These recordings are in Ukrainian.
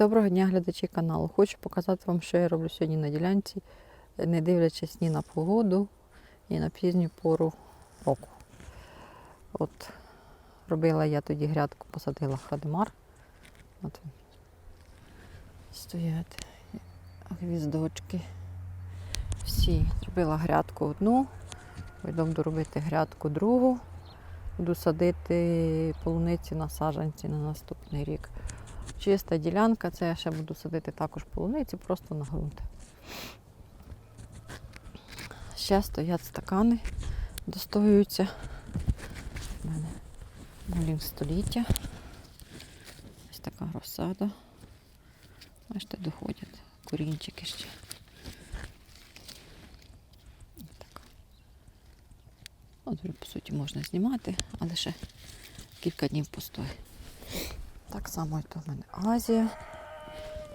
Доброго дня, глядачі каналу. Хочу показати вам, що я роблю сьогодні на ділянці, не дивлячись ні на погоду, ні на пізню пору року. От робила я тоді грядку, посадила хадимар. От стоять гвіздочки. Всі. Зробила грядку одну, йду буду робити грядку другу. Буду садити полуниці на саджанці на наступний рік. Чиста ділянка, це я ще буду садити також полуниці, просто на ґрунт. Ще стоять стакани, достоюються. У мене молін століття. Ось така розсада. Бачите, доходять корінчики ще. От, по суті, можна знімати, але ще кілька днів постоїть. Так само і то в мене Азія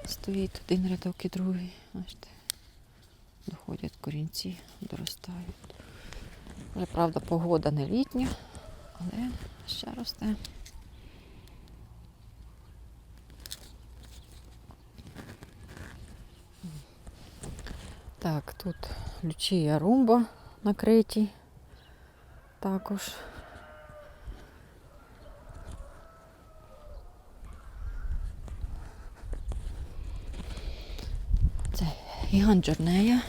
стоїть один рядок і другий. Бачите, доходять корінці, доростають. Вже, правда, погода не літня, але ще росте. Так, тут лючія румба накриті також. Це Іган Джорнея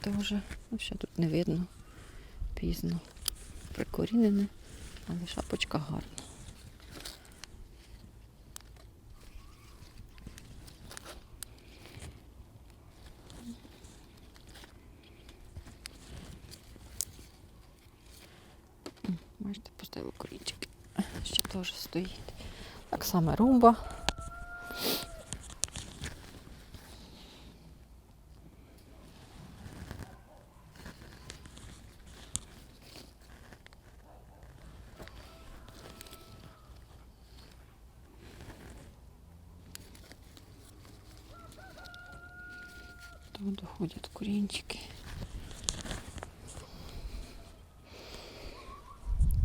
теж. Ну, ще тут не видно. Пізно прикорінене, але шапочка гарна. Бачите, поставила корінчики. Ще теж стоїть. Так само румба. Тут доходять корінчики.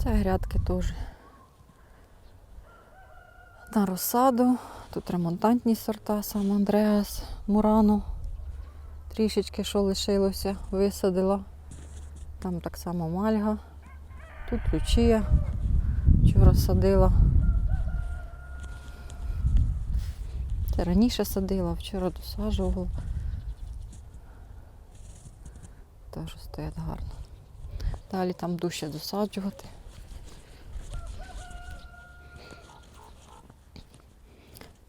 Це грядки теж на розсаду. Тут ремонтантні сорта, сам Андреас, Мурано. Трішечки що лишилося, висадила. Там так само мальга. Тут лючія. Вчора садила. Це раніше садила, вчора досаджувала. Теж стоять гарно. Далі там ще досаджувати.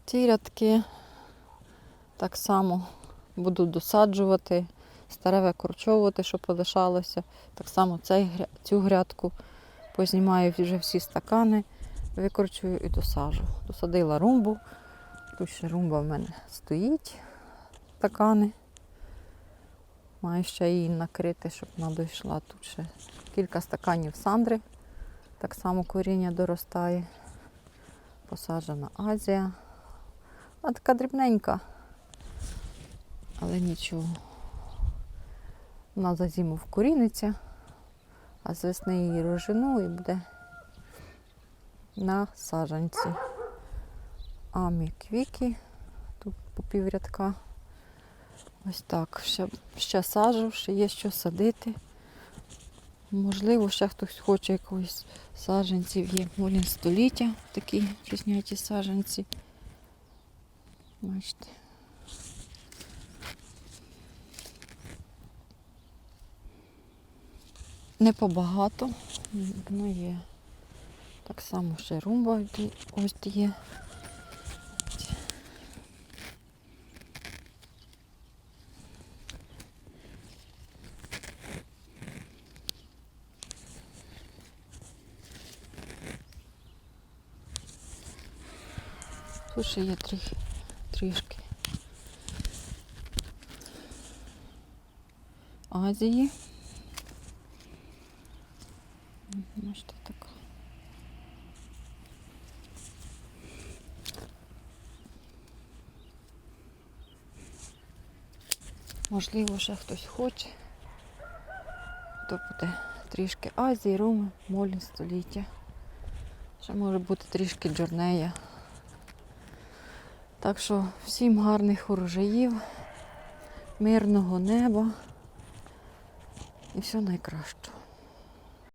Ці рядки так само буду досаджувати, старе викорчовувати, що полишалося. Так само цей, цю грядку познімаю вже всі стакани, викорчую і досаджу. Досадила румбу. Тут ще румба в мене стоїть, стакани. Маю ще її накрити, щоб вона дійшла. Тут ще кілька стаканів сандри. Так само коріння доростає. Посаджена Азія. Вона така дрібненька. Але нічого. Вона за зиму вкоріниться, а з весни її рожену і буде на саджанці. Амі квіки. Тут по піврядка. Ось так. Ще, ще саджу, ще є що садити. Можливо, ще хтось хоче якоїсь саджанців. Є молін століття, такі призняті саджанці. Бачите. Не побагато, воно є. Так само ще румба ось є. Тут ще є трохи, трішки. Азії. Бачите, така. Можливо, ще хтось хоче. То буде трішки Азії, Руми, Молі століття. Ще може бути трішки Джорнея. Так що всім гарних урожаїв, мирного неба і все найкращого.